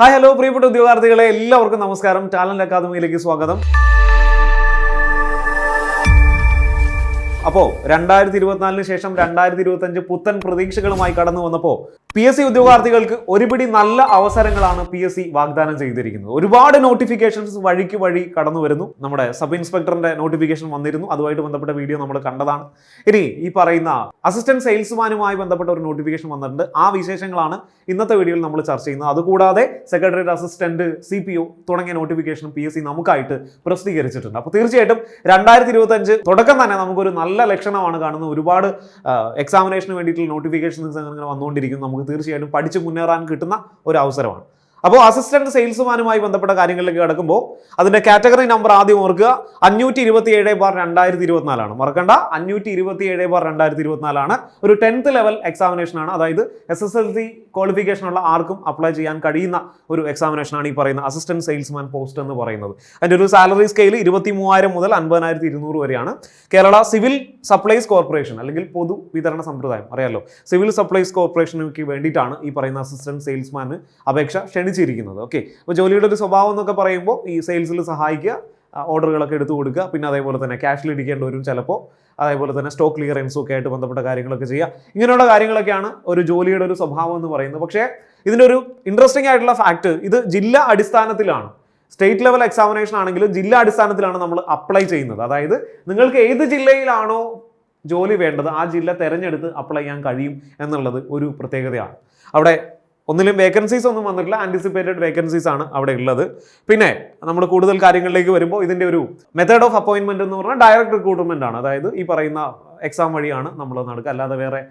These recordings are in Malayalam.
ഹായ് ഹലോ പ്രിയപ്പെട്ട ഉദ്യോഗാർത്ഥികളെ എല്ലാവർക്കും നമസ്കാരം. ടാലന്റ് അക്കാദമിയിലേക്ക് സ്വാഗതം. അപ്പോൾ രണ്ടായിരത്തി ഇരുപത്തിനാലിന് ശേഷം രണ്ടായിരത്തി ഇരുപത്തഞ്ച് പുത്തൻ പ്രതീക്ഷകളുമായി കടന്നു വന്നപ്പോൾ പി എസ് സി ഉദ്യോഗാർത്ഥികൾക്ക് ഒരുപിടി നല്ല അവസരങ്ങളാണ് പി എസ് സി വാഗ്ദാനം ചെയ്തിരിക്കുന്നത്. ഒരുപാട് നോട്ടിഫിക്കേഷൻസ് വഴിക്ക് വഴി കടന്നു വരുന്നു. നമ്മുടെ സബ് ഇൻസ്പെക്ടറിന്റെ നോട്ടിഫിക്കേഷൻ വന്നിരുന്നു. അതുമായിട്ട് ബന്ധപ്പെട്ട വീഡിയോ നമ്മൾ കണ്ടതാണ്. ഇനി ഈ പറയുന്ന അസിസ്റ്റന്റ് സെയിൽസ്മാനുമായി ബന്ധപ്പെട്ട ഒരു നോട്ടിഫിക്കേഷൻ വന്നിട്ടുണ്ട്. ആ വിശേഷങ്ങളാണ് ഇന്നത്തെ വീഡിയോയിൽ നമ്മൾ ചർച്ച ചെയ്യുന്നത്. അതുകൂടാതെ secretary assistant C P O തുടങ്ങിയ നോട്ടിഫിക്കേഷൻ പി എസ് സി നമുക്കായിട്ട് പ്രസിദ്ധീകരിച്ചിട്ടുണ്ട്. അപ്പോൾ തീർച്ചയായിട്ടും രണ്ടായിരത്തി ഇരുപത്തഞ്ച് തുടക്കം തന്നെ നമുക്കൊരു നല്ല ലക്ഷണമാണ് കാണുന്നത്. ഒരുപാട് എക്സാമിനേഷന് വേണ്ടിയിട്ടുള്ള നോട്ടിഫിക്കേഷൻസ് അങ്ങനെ വന്നുകൊണ്ടിരിക്കുന്നു. നമുക്ക് തീർച്ചയായിട്ടും പഠിച്ച് മുന്നേറാൻ കിട്ടുന്ന ഒരു അവസരമാണ്. അപ്പോൾ അസിസ്റ്റന്റ് സെയിൽസ്മാനുമായി ബന്ധപ്പെട്ട കാര്യങ്ങളിലേക്ക് കിടക്കുമ്പോൾ അതിന്റെ കാറ്റഗറി നമ്പർ ആദ്യം ഓർക്കുക. അഞ്ഞൂറ്റി ഇരുപത്തി ഏഴ് ബാർ രണ്ടായിരത്തി ഇരുപത്തിനാലാണ് മറക്കണ്ട. അഞ്ഞൂറ്റി ഇരുപത്തി ഏഴ് ബാർ രണ്ടായിരത്തി ഇരുപത്തിനാലാണ് ഒരു ടെൻത്ത് ലെവൽ എക്സാമിനേഷൻ ആണ്. അതായത് S S L C qualification ഉള്ള ആർക്കും അപ്ലൈ ചെയ്യാൻ കഴിയുന്ന ഒരു എക്സാമിനേഷൻ ആണ് ഈ പറയുന്ന അസിസ്റ്റന്റ് സെയിൽസ്മാൻ പോസ്റ്റ് എന്ന് പറയുന്നത്. അതിന്റെ ഒരു സാലറി സ്കെയിൽ ഇരുപത്തി മൂവായിരം മുതൽ അൻപതിനായിരത്തി ഇരുന്നൂറ് വരെയാണ്. കേരള സിവിൽ സപ്ലൈസ് കോർപ്പറേഷൻ അല്ലെങ്കിൽ പൊതു വിതരണ സമ്പ്രദായം. അറിയാലോ. സിവിൽ സപ്ലൈസ് കോർപ്പറേഷനുക്ക് വേണ്ടിയിട്ടാണ് ഈ പറയുന്ന അസിസ്റ്റന്റ് സെയിൽസ്മാന് അപേക്ഷ ക്ഷണിച്ചിരിക്കുന്നത് ഓക്കെ അപ്പോൾ ജോലിയുടെ ഒരു സ്വഭാവം എന്നൊക്കെ പറയുമ്പോൾ ഈ സെയിൽസിൽ സഹായിക്കുക ഓർഡറുകളൊക്കെ എടുത്തു കൊടുക്കുക പിന്നെ അതേപോലെ തന്നെ ക്യാഷിൽ ഇടിക്കേണ്ട വരും ചിലപ്പോൾ. അതേപോലെ തന്നെ സ്റ്റോക്ക് ക്ലിയറൻസും ഒക്കെ ആയിട്ട് ബന്ധപ്പെട്ട കാര്യങ്ങളൊക്കെ ചെയ്യുക. ഇങ്ങനെയുള്ള കാര്യങ്ങളൊക്കെയാണ് ഒരു ജോലിയുടെ ഒരു സ്വഭാവം എന്ന് പറയുന്നത്. പക്ഷേ ഇതിന്റെ ഒരു ഇൻട്രസ്റ്റിംഗ് ആയിട്ടുള്ള ഫാക്ട് ഇത് ജില്ലാ അടിസ്ഥാനത്തിലാണ്. സ്റ്റേറ്റ് ലെവൽ എക്സാമിനേഷൻ ആണെങ്കിലും ജില്ലാ അടിസ്ഥാനത്തിലാണ് നമ്മൾ അപ്ലൈ ചെയ്യുന്നത്. അതായത് നിങ്ങൾക്ക് ഏത് ജില്ലയിലാണോ ജോലി വേണ്ടത് ആ ജില്ല തിരഞ്ഞെടുത്ത് അപ്ലൈ ചെയ്യാൻ കഴിയും എന്നുള്ളത് ഒരു പ്രത്യേകതയാണ്. അവിടെ ഒന്നിലും വേക്കൻസീസ് ഒന്നും വന്നിട്ടില്ല. ആന്റിസിപ്പേറ്റഡ് വേക്കൻസീസ് ആണ് അവിടെ ഉള്ളത്. പിന്നെ നമ്മൾ കൂടുതൽ കാര്യങ്ങളിലേക്ക് വരുമ്പോൾ ഇതിന്റെ ഒരു മെത്തേഡ് ഓഫ് അപ്പോയിൻമെന്റ് എന്ന് പറഞ്ഞാൽ ഡയറക്റ്റ് റിക്രൂട്ട്മെന്റ് ആണ്. അതായത് ഈ പറയുന്ന എക്സാം വഴിയാണ് നമ്മൾ നടക്കുക. അല്ലാതെ വേറെ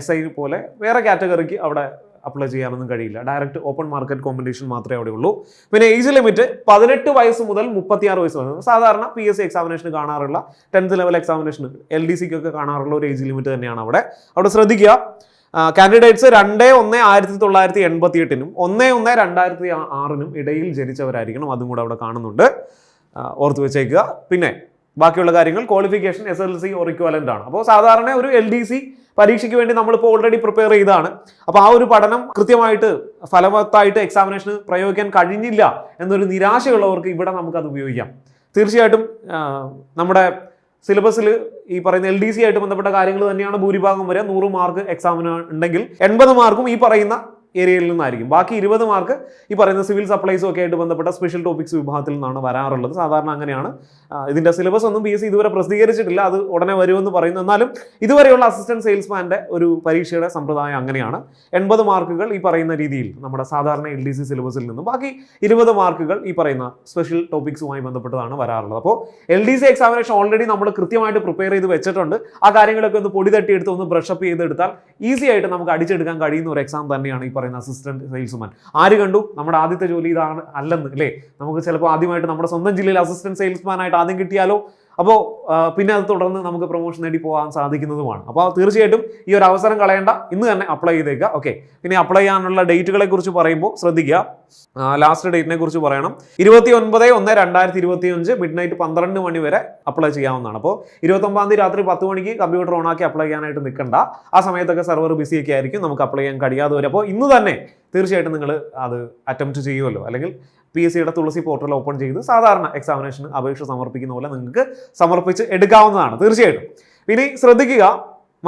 എസ് ഐ പോലെ വേറെ കാറ്റഗറിക്ക് അവിടെ അപ്ലൈ ചെയ്യാനൊന്നും കഴിയില്ല. ഡയറക്റ്റ് ഓപ്പൺ മാർക്കറ്റ് കോമ്പറ്റീഷൻ മാത്രമേ അവിടെ ഉള്ളൂ. പിന്നെ ഏജ് ലിമിറ്റ് പതിനെട്ട് വയസ്സ് മുതൽ മുപ്പത്തിയാറ് വയസ്സ് വരെ. സാധാരണ പി എസ് സി എക്സാമിനേഷന് കാണാറുള്ള tenth level examination L D സിക്കൊക്കെ കാണാറുള്ള ഒരു ഏജ് ലിമിറ്റ് തന്നെയാണ് അവിടെ. അവിടെ ശ്രദ്ധിക്കുക. കാൻഡിഡേറ്റ്സ് രണ്ട് ഒന്ന് ആയിരത്തി തൊള്ളായിരത്തി എൺപത്തി എട്ടിനും ഒന്ന് ഒന്ന് രണ്ടായിരത്തി ആറിനും ഇടയിൽ ജനിച്ചവരായിരിക്കണം. അതും കൂടെ അവിടെ കാണുന്നുണ്ട്. ഓർത്തു വെച്ചേക്കുക. പിന്നെ ബാക്കിയുള്ള കാര്യങ്ങൾ qualification S L C or ആണ്. അപ്പോൾ സാധാരണ ഒരു എൽ ഡി സി പരീക്ഷയ്ക്ക് വേണ്ടി നമ്മളിപ്പോൾ ഓൾറെഡി പ്രിപ്പയർ ചെയ്താണ്. അപ്പോൾ ആ ഒരു പഠനം കൃത്യമായിട്ട് ഫലവത്തായിട്ട് എക്സാമിനേഷന് പ്രയോഗിക്കാൻ കഴിഞ്ഞില്ല എന്നൊരു നിരാശയുള്ളവർക്ക് ഇവിടെ നമുക്കത് ഉപയോഗിക്കാം. തീർച്ചയായിട്ടും നമ്മുടെ സിലബസിൽ ഈ പറയുന്ന എൽ ഡി സി ആയിട്ട് ബന്ധപ്പെട്ട കാര്യങ്ങൾ തന്നെയാണ് ഭൂരിഭാഗം വരെ നൂറ് മാർക്ക് എക്സാമിന് ഉണ്ടെങ്കിൽ എൺപത് മാർക്കും ഈ പറയുന്ന ഏരിയയിൽ നിന്നായിരിക്കും. ബാക്കി ഇരുപത് മാർക്ക് ഈ പറയുന്ന സിവിൽ സപ്ലൈസും ഒക്കെ ആയിട്ട് ബന്ധപ്പെട്ട സ്പെഷ്യൽ ടോപ്പിക്സ് വിഭാഗത്തിൽ നിന്നാണ് വരാറുള്ളത്. സാധാരണ അങ്ങനെയാണ്. ഇതിന്റെ സിലബസ് ഒന്നും പി എസ് സി ഇതുവരെ പ്രസിദ്ധീകരിച്ചിട്ടില്ല. അത് ഉടനെ വരുമെന്ന് പറയുന്നു. എന്നാലും ഇതുവരെയുള്ള അസിസ്റ്റന്റ് സെയിൽസ്മാന്റെ ഒരു പരീക്ഷയുടെ സമ്പ്രദായം അങ്ങനെയാണ്. എൺപത് മാർക്കുകൾ ഈ പറയുന്ന രീതിയിൽ നമ്മുടെ സാധാരണ എൽ ഡി സി സിലബസിൽ നിന്നും ബാക്കി ഇരുപത് മാർക്കുകൾ ഈ പറയുന്ന സ്പെഷ്യൽ ടോപ്പിക്സുമായി ബന്ധപ്പെട്ടതാണ് വരാറുള്ളത്. അപ്പോൾ L D C examination already നമ്മൾ കൃത്യമായിട്ട് പ്രിപ്പയർ ചെയ്ത് വെച്ചിട്ടുണ്ട്. ആ കാര്യങ്ങളൊക്കെ ഒന്ന് പൊടി തട്ടിയെടുത്ത് ഒന്ന് ബ്രഷപ്പ് ചെയ്തെടുത്താൽ ഈസി ആയിട്ട് നമുക്ക് അടിച്ചെടുക്കാൻ കഴിയുന്ന ഒരു എക്സാം തന്നെയാണ് ഈ പറയുന്ന അസിസ്റ്റന്റ് സെയിൽസ്മാൻ ആര് കണ്ടു? നമ്മുടെ ആദ്യത്തെ ജോലി ഇതാണ് അല്ലെന്ന് അല്ലേ? നമുക്ക് ചിലപ്പോൾ ആദ്യമായിട്ട് നമ്മുടെ സ്വന്തം ജില്ലയിൽ അസിസ്റ്റന്റ് സെയിൽസ്മാൻ ആയിട്ട് ആദ്യം കിട്ടിയാലോ? അപ്പോൾ പിന്നെ അത് തുടർന്ന് നമുക്ക് പ്രൊമോഷൻ നേടി പോകാൻ സാധിക്കുന്നതുമാണ്. അപ്പോൾ തീർച്ചയായിട്ടും ഈ ഒരു അവസരം കളയേണ്ട. ഇന്ന് തന്നെ അപ്ലൈ ചെയ്തേക്കുക ഓക്കെ പിന്നെ അപ്ലൈ ചെയ്യാനുള്ള ഡേറ്റുകളെ കുറിച്ച് പറയുമ്പോൾ ശ്രദ്ധിക്കുക ലാസ്റ്റ് ഡേറ്റിനെ കുറിച്ച് പറയണം. ഇരുപത്തി ഒൻപത് ഒന്ന് രണ്ടായിരത്തി ഇരുപത്തി അഞ്ച് മിഡ് നൈറ്റ് പന്ത്രണ്ട് മണി വരെ അപ്ലൈ ചെയ്യാവുന്നതാണ്. അപ്പോൾ ഇരുപത്തൊമ്പതാം തീയതി രാത്രി പത്ത് മണിക്ക് കമ്പ്യൂട്ടർ ഓൺ ആക്കി അപ്ലൈ ചെയ്യാനായിട്ട് നിൽക്കണ്ട ആ സമയത്തൊക്കെ സെർവർ ബിസി ഒക്കെ ആയിരിക്കും. നമുക്ക് അപ്ലൈ ചെയ്യാൻ കഴിയാതെ വരും. അപ്പോൾ ഇന്ന് തന്നെ തീർച്ചയായിട്ടും നിങ്ങൾ അത് അറ്റംപ്റ്റ് ചെയ്യുമല്ലോ അല്ലെങ്കിൽ പി എസ് സിയുടെ തുളസി പോർട്ടൽ ഓപ്പൺ ചെയ്ത് സാധാരണ എക്സാമിനേഷന് അപേക്ഷ സമർപ്പിക്കുന്ന പോലെ നിങ്ങൾക്ക് സമർപ്പിച്ച് എടുക്കാവുന്നതാണ്. തീർച്ചയായിട്ടും. ഇനി ശ്രദ്ധിക്കുക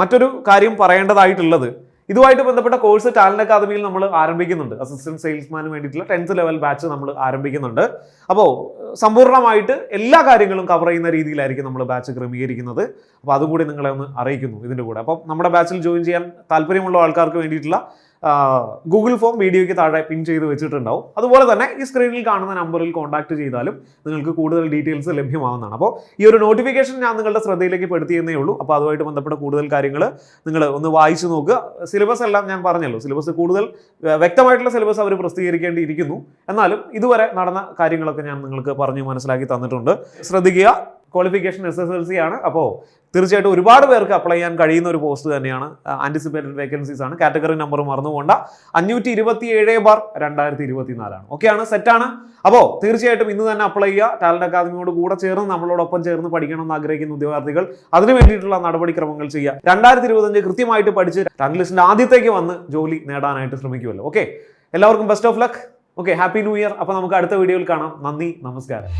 മറ്റൊരു കാര്യം പറയേണ്ടതായിട്ടുള്ളത് ഇതുമായിട്ട് ബന്ധപ്പെട്ട കോഴ്സ് ടാലന്റ് അക്കാദമിയിൽ നമ്മൾ ആരംഭിക്കുന്നുണ്ട്. അസിസ്റ്റന്റ് സെയിൽസ്മാന് വേണ്ടിയിട്ടുള്ള ടെൻത്ത് ലെവൽ ബാച്ച് നമ്മൾ ആരംഭിക്കുന്നുണ്ട്. അപ്പോൾ സമ്പൂർണമായിട്ട് എല്ലാ കാര്യങ്ങളും കവർ ചെയ്യുന്ന രീതിയിലായിരിക്കും നമ്മൾ ബാച്ച് ക്രമീകരിക്കുന്നത്. അപ്പോൾ അതും കൂടി നിങ്ങളെ ഒന്ന് അറിയിക്കുന്നു ഇതിന്റെ കൂടെ. അപ്പോൾ നമ്മുടെ ബാച്ചിൽ ജോയിൻ ചെയ്യാൻ താല്പര്യമുള്ള ആൾക്കാർക്ക് വേണ്ടിയിട്ടുള്ള ഗൂഗിൾ ഫോം വീഡിയോയ്ക്ക് താഴെ പിൻ ചെയ്ത് വെച്ചിട്ടുണ്ടാവും. അതുപോലെ തന്നെ ഈ സ്ക്രീനിൽ കാണുന്ന നമ്പറിൽ കോൺടാക്ട് ചെയ്താലും നിങ്ങൾക്ക് കൂടുതൽ ഡീറ്റെയിൽസ് ലഭ്യമാവുന്നതാണ്. അപ്പോൾ ഈ ഒരു നോട്ടിഫിക്കേഷൻ ഞാൻ നിങ്ങളുടെ ശ്രദ്ധയിലേക്ക് പെടുത്തിയെന്നേ ഉള്ളൂ. അപ്പോൾ അതുമായിട്ട് ബന്ധപ്പെട്ട കൂടുതൽ കാര്യങ്ങൾ നിങ്ങൾ ഒന്ന് വായിച്ചു നോക്കുക. സിലബസ് എല്ലാം ഞാൻ പറഞ്ഞല്ലോ. സിലബസ് കൂടുതൽ വ്യക്തമായിട്ടുള്ള സിലബസ് അവർ പ്രസിദ്ധീകരിക്കേണ്ടിയിരിക്കുന്നു. എന്നാലും ഇതുവരെ നടന്ന കാര്യങ്ങളൊക്കെ ഞാൻ നിങ്ങൾക്ക് പറഞ്ഞു മനസ്സിലാക്കി തന്നിട്ടുണ്ട്. ശ്രദ്ധിക്കുക. Qualification S S L C ആണ്. അപ്പോൾ തീർച്ചയായിട്ടും ഒരുപാട് പേർക്ക് അപ്ലൈ ചെയ്യാൻ കഴിയുന്ന ഒരു പോസ്റ്റ് തന്നെയാണ് ആന്റിസിപ്പേറ്റഡ് വേക്കൻസീസ് ആണ്. കാറ്റഗറി നമ്പർ മറന്നുപോണ്ട അഞ്ഞൂറ്റി ഇരുപത്തി ഏഴ് ബാർ രണ്ടായിരത്തി ഇരുപത്തി നാലാണ് ഓക്കെയാണ് സെറ്റാണ് അപ്പോൾ തീർച്ചയായിട്ടും ഇന്ന് തന്നെ അപ്ലൈ ചെയ്യുക. ടാലന്റ് അക്കാദമിയോട് കൂടെ ചേർന്ന് നമ്മളോടൊപ്പം ചേർന്ന് പഠിക്കണം എന്ന് ആഗ്രഹിക്കുന്ന ഉദ്യോഗാർത്ഥികൾ അതിനു വേണ്ടിയിട്ടുള്ള നടപടിക്രമങ്ങൾ ചെയ്യുക. രണ്ടായിരത്തി ഇരുപത്തഞ്ച് കൃത്യമായിട്ട് പഠിച്ച് റാങ്ക് ലിസ്റ്റിന്റെ ആദ്യത്തേക്ക് വന്ന് ജോലി നേടാനായിട്ട് ശ്രമിക്കുമല്ലോ. ഓക്കെ എല്ലാവർക്കും best of luck okay happy new year അപ്പോൾ നമുക്ക് അടുത്ത വീഡിയോയിൽ കാണാം. നന്ദി നമസ്കാരം.